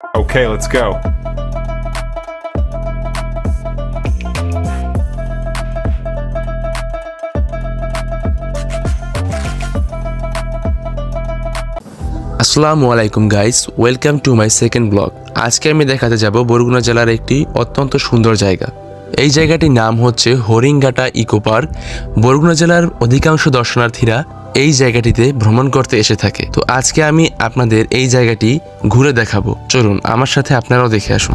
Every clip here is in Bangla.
Okay, let's go. আসসালামু আলাইকুম guys welcome to my second blog আজকে আমি দেখাতে যাব বরগুনা জেলার একটি অত্যন্ত সুন্দর জায়গা। এই জায়গাটির নাম হচ্ছে হরিঙ্গাটা ইকো পার্ক। বরগুনা জেলার অধিকাংশ দর্শনার্থীরা এই জায়গাটিতে ভ্রমণ করতে এসে থাকে। তো আজকে আমি আপনাদের এই জায়গাটি ঘুরে দেখাবো। চলুন, আমার সাথে আপনারাও দেখে আসুন।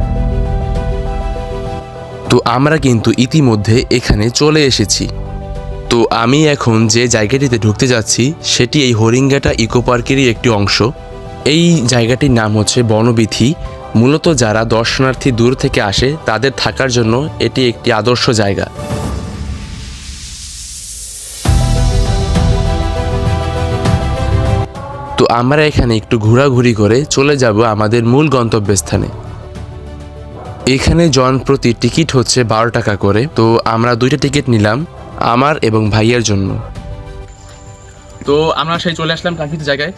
তো আমরা কিন্তু ইতিমধ্যে এখানে চলে এসেছি। তো আমি এখন যে জায়গাটিতে ঢুকতে যাচ্ছি, সেটি এই হরিঙ্গাটা ইকো পার্কেরই একটি অংশ। এই জায়গাটির নাম হচ্ছে বনবিথি। মূলত যারা দর্শনার্থী দূর থেকে আসে, তাদের থাকার জন্য এটি একটি আদর্শ জায়গা। তো আমরা এখানে একটু ঘোরাঘুরি করে চলে যাব আমাদের মূল গন্তব্যস্থানে। এখানে জন প্রতি টিকিট হচ্ছে বারো টাকা করে। তো আমরা দুইটা টিকিট নিলাম, আমার এবং ভাইয়ের জন্য। তো আমরা সেই চলে আসলাম কাঙ্ক্ষিত জায়গায়।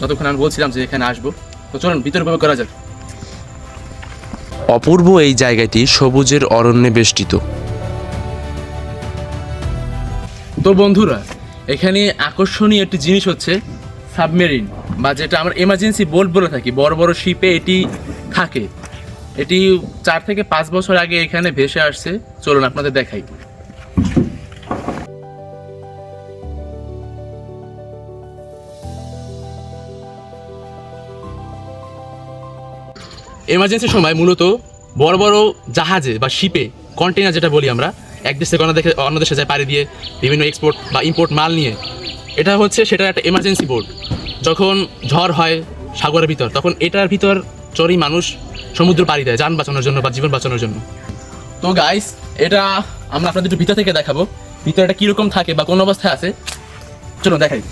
যতক্ষণ আমি বলছিলাম যে এখানে আসব। তো চলুন, ভিতরে করা যাক। অপূর্ব এই জায়গাটি সবুজের অরণ্যে বেষ্টিত। তো বন্ধুরা, এখানে আকর্ষণীয় একটি জিনিস হচ্ছে সাবমেরিন বা যেটা আমরা এমার্জেন্সি বোট বলে থাকি। বড় বড় শিপে এটি থাকে। এটি চার থেকে পাঁচ বছর আগে এখানে ভেসে আসছে। চলুন আপনাদের দেখাই। এমার্জেন্সির সময় মূলত বড় বড় জাহাজে বা শিপে কন্টেনার যেটা বলি আমরা, এক দেশ থেকে অন্য দেখে অন্য দেশে যায় পাড়ি দিয়ে বিভিন্ন এক্সপোর্ট বা ইম্পোর্ট মাল নিয়ে। এটা হচ্ছে সেটা একটা এমার্জেন্সি বোর্ড যখন ঝড় হয় সাগরের ভিতর, তখন এটার ভিতর চড়ি মানুষ সমুদ্র পাড়ি দেয় যান বাঁচানোর জন্য বা জীবন বাঁচানোর জন্য। তো গাইস এটা আমরা আপনাদের একটু ভিতর থেকে দেখাবো। ভিতরে এটা কীরকম থাকে বা কোন অবস্থায় আছে? চলো দেখাই।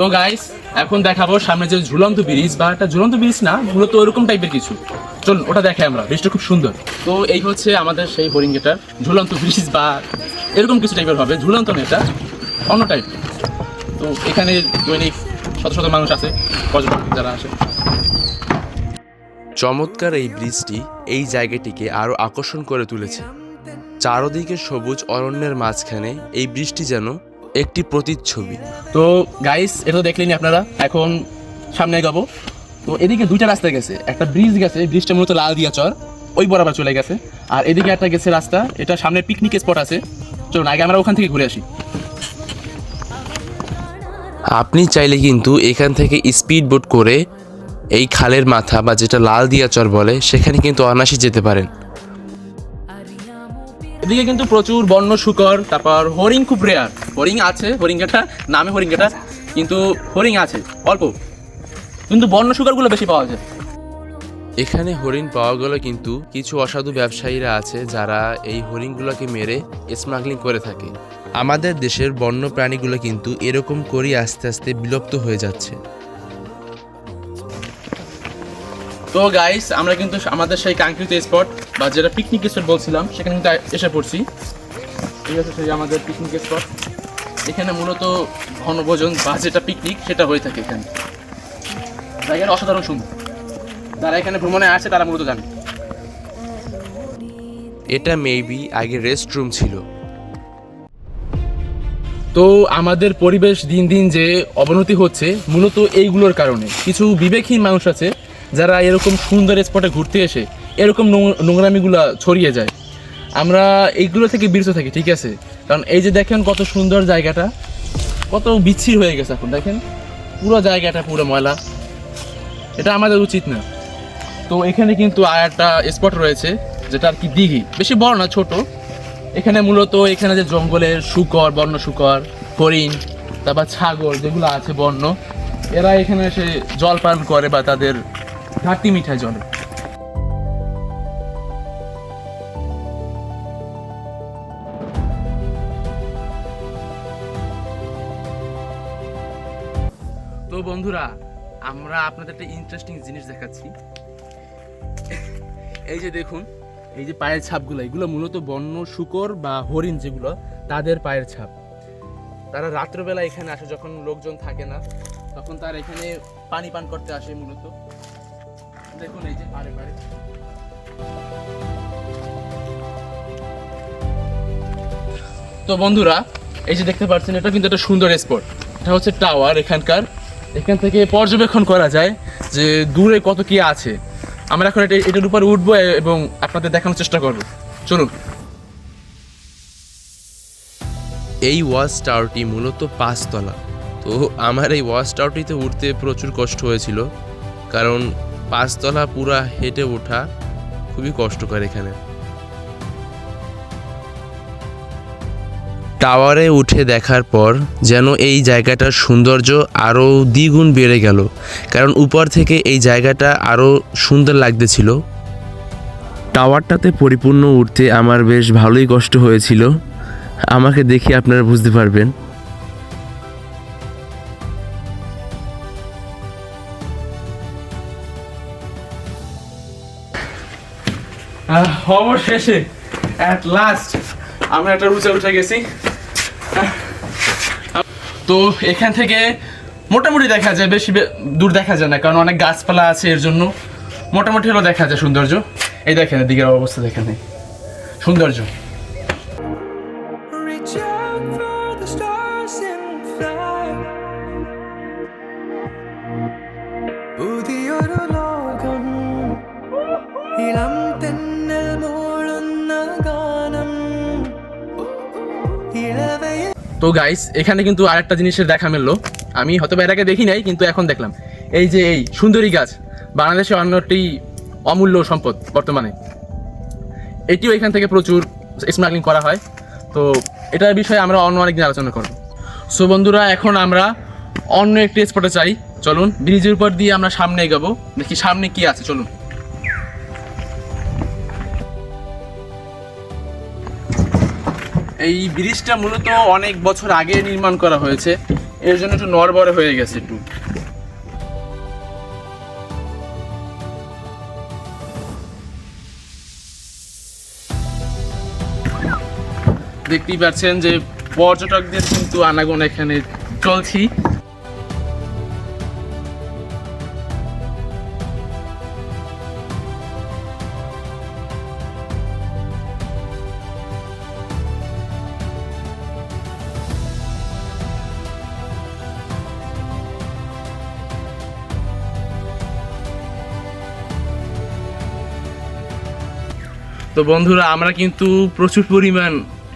তো গাইস এখন দেখাবো সামনে যে ঝুলন্ত ব্রিজ, বা একটা ঝুলন্ত ব্রিজ না, মূলত ওরকম টাইপের কিছু। চলুন, ওটা দেখাই আমরা, ব্রিজটা খুব সুন্দর। তো এই হচ্ছে আমাদের সেই হরিঙ্গেটার ঝুলন্ত ব্রিজ, বা এরকম কিছু টাইপের হবে, ঝুলন্ত না এটা, অন্য টাইপ তো এখানে দৈনিক শত শত মানুষ আছে, পর্যটক যারা আসে। চমৎকার এই ব্রিজটি এই জায়গাটিকে আরও আকর্ষণ করে তুলেছে। চারদিকে সবুজ অরণ্যের মাঝখানে এই বৃষ্টি যেন একটি প্রতিচ্ছবি। তো গাইস এটা তো দেখলেনি আপনারা এখন সামনে এগাবো। তো এদিকে দুইটা রাস্তা গেছে একটা ব্রিজ গেছে ব্রিজটা মূলত লাল দিয়া চর ওই বরাবর চলে গেছে। আর এদিকে একটা গেছে রাস্তা এটা সামনে পিকনিক স্পট আছে। চলুন আগে আমরা ওখান থেকে ঘুরে আসি। আপনি চাইলে কিন্তু এখান থেকে স্পিড বোট করে এই খালের মাথা বা যেটা লাল দিয়াচর বলে সেখানে কিন্তু অনায়াসে যেতে পারেন। এদিকে কিন্তু প্রচুর বন্য শুকর, তারপর হরিং খুব রেয়ার হরিং আছে হরিঙ্গাটা নামে হরিঙ্গাটা কিন্তু হরিং আছে, অল্প। কিন্তু বন্য শুকরগুলো বেশি পাওয়া যায়। এখানে হরিণ পাওয়া গেলে কিন্তু কিছু অসাধু ব্যবসায়ীরা আছে যারা এই হরিণগুলোকে মেরে স্মাগলিং করে থাকে। আমাদের দেশের বন্য প্রাণীগুলো কিন্তু এরকম করেই আস্তে আস্তে বিলুপ্ত হয়ে যাচ্ছে। তো গাইস আমরা কিন্তু আমাদের সেই কাঙ্ক্ষিত স্পট বা যেটা পিকনিক স্পট বলছিলাম সেখানে কিন্তু এসে পড়ছি। ঠিক আছে সেই আমাদের পিকনিক স্পট এখানে মূলত ঘনভোজন বা যেটা পিকনিক সেটা হয়ে থাকে এখানে। জায়গাটা অসাধারণ সুন্দর। যারা এখানে ভ্রমণে আসে তারা মূলত জানে। এটা মেবি আগে রেস্ট রুম ছিল। তো আমাদের পরিবেশ দিন দিন যে অবনতি হচ্ছে মূলত এইগুলোর কারণে। কিছু বিবেকহীন মানুষ আছে যারা এরকম সুন্দর স্পটে ঘুরতে এসে এরকম নোংরামিগুলা ছড়িয়ে যায়, আমরা এইগুলো থেকে বিরত থাকি, ঠিক আছে? কারণ এই যে দেখেন কত সুন্দর জায়গাটা, কত বিচ্ছির হয়ে গেছে এখন, দেখেন? পুরো জায়গাটা পুরো ময়লা। এটা আমাদের উচিত না। তো এখানে কিন্তু আর একটা স্পট রয়েছে, যেটা আর কি দিঘি। বেশি বড় না, ছোট। এখানে মূলত এখানে যে জঙ্গলের শুকর, বন্য শুকর, হরিণ, তারপর ছাগল যেগুলো আছে বন্য, এরা এখানে এসে জল পান করে বা তাদের ঘাটতি মিঠায় জলে। তো বন্ধুরা, আমরা আপনাদের একটা ইন্টারেস্টিং জিনিস দেখাচ্ছি। এই যে দেখুন, এই যে পায়ের ছাপগুলো, এগুলো মূলত বন্য, শুকর বা হরিণ যেগুলো, তাদের পায়ের ছাপ। তারা রাত্রবেলা এখানে আসে, যখন লোকজন থাকে না, তখন তারা এখানে পানি পান করতে আসে মূলত। দেখুন এই যে তো বন্ধুরা, এই যে দেখতে পাচ্ছেন, এটা কিন্তু একটা সুন্দর স্পট এটা হচ্ছে টাওয়ার এখানকার। এখান থেকে পর্যবেক্ষণ করা যায় যে দূরে কত কি আছে। আমরা এখন এটা এটার উপর উঠবো এবং আপনাদের দেখানোর চেষ্টা করব। চলুন। এই ওয়াচ টাওয়ারটি মূলত পাঁচতলা। তো আমার এই ওয়াচ টাওয়ারটিতে উঠতে প্রচুর কষ্ট হয়েছিল। কারণ পাঁচতলা পুরা হেঁটে ওঠা খুবই কষ্টকর এখানে। টাওয়ারে উঠে দেখার পর যেন এই জায়গাটার সৌন্দর্য আরও দ্বিগুণ বেড়ে গেল, কারণ উপর থেকে এই জায়গাটা আরও সুন্দর লাগতেছিল। টাওয়ারটাতে পরিপূর্ণ উঠতে আমার বেশ ভালোই কষ্ট হয়েছিল। আমাকে দেখে আপনারা বুঝতে পারবেন। অবশেষে অ্যাট লাস্ট আমরা একটা রুচে উঠে গেছি। তো এখান থেকে মোটামুটি দেখা যায়, বেশি দূর দেখা যায় না, কারণ অনেক গাছপালা আছে এর জন্য। মোটামুটি হলো দেখা যায় সৌন্দর্য। এই দেখেন দিকের অবস্থা দেখেন। সৌন্দর্য। তো গাইস এখানে কিন্তু আরেকটা জিনিসের দেখা মিললো। আমি হয়তো বা আগে দেখি নাই, কিন্তু এখন দেখলাম। এই যে এই সুন্দরী গাছ, বাংলাদেশে অন্যটি অমূল্য সম্পদ বর্তমানে। এটিও এখান থেকে প্রচুর স্মাগলিং করা হয়। তো এটার বিষয়ে আমরা অন্য আরেকদিন আলোচনা করব। সো বন্ধুরা, এখন আমরা অন্য একটি স্পটে চাই চলুন ব্রিজের উপর দিয়ে আমরা সামনে এগাবো। দেখি সামনে কি আছে, চলুন। এই ব্রিজটা মূলত অনেক বছর আগে নির্মাণ করা হয়েছে। এর জন্য একটু নড়বড়ে হয়ে গেছে একটু। দেখতেই পাচ্ছেন যে পর্যটকদের কিন্তু আনাগোনা এখানে চলছি। তো বন্ধুরা, আমরা কিন্তু প্রচুর পরিমাণ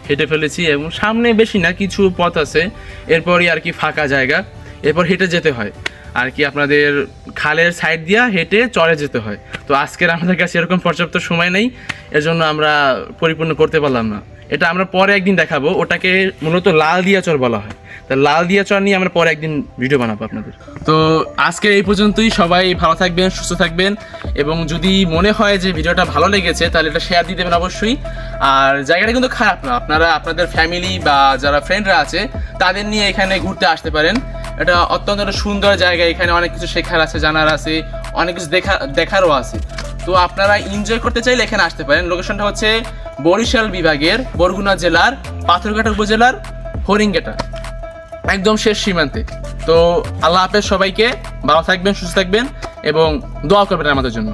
হেঁটে ফেলেছি এবং সামনে বেশি না, কিছু পথ আছে। এরপরই আর কি ফাঁকা জায়গা। এরপর হেঁটে যেতে হয়। আর কি আপনাদের খালের সাইড দিয়া হেঁটে চড়ে যেতে হয়। তো আজকের আমাদের কাছে এরকম পর্যাপ্ত সময় নেই। এর জন্য আমরা পরিপূর্ণ করতে পারলাম না। এটা আমরা পরে একদিন দেখাবো। ওটাকে মূলত লাল দিয়া চর বলা হয়। তা লাল দিয়া চর নিয়ে আমরা পরে একদিন ভিডিও বানাবো আপনাদের। তো আজকে এই পর্যন্তই। সবাই ভালো থাকবেন, সুস্থ থাকবেন। এবং যদি মনে হয় যে ভিডিওটা ভালো লেগেছে, তাহলে এটা শেয়ার দিয়ে দেবেন অবশ্যই। আর জায়গাটা কিন্তু খারাপ না। আপনারা, আপনাদের ফ্যামিলি বা যারা ফ্রেন্ডরা আছে, তাদের নিয়ে এখানে ঘুরতে আসতে পারেন। এটা অত্যন্ত সুন্দর জায়গা। এখানে অনেক কিছু শেখার আছে, জানার আছে, অনেক কিছু দেখা, দেখারও আছে। তো আপনারা এনজয় করতে চাইলে এখানে আসতে পারেন। লোকেশনটা হচ্ছে বরিশাল বিভাগের বরগুনা জেলার পাথরঘাটা উপজেলার হরিঙ্গেটা একদম শেষ সীমান্তে। তো আল্লাহ হাফেজ সবাইকে ভালো থাকবেন, সুস্থ থাকবেন এবং দোয়া করবেন আমাদের জন্য।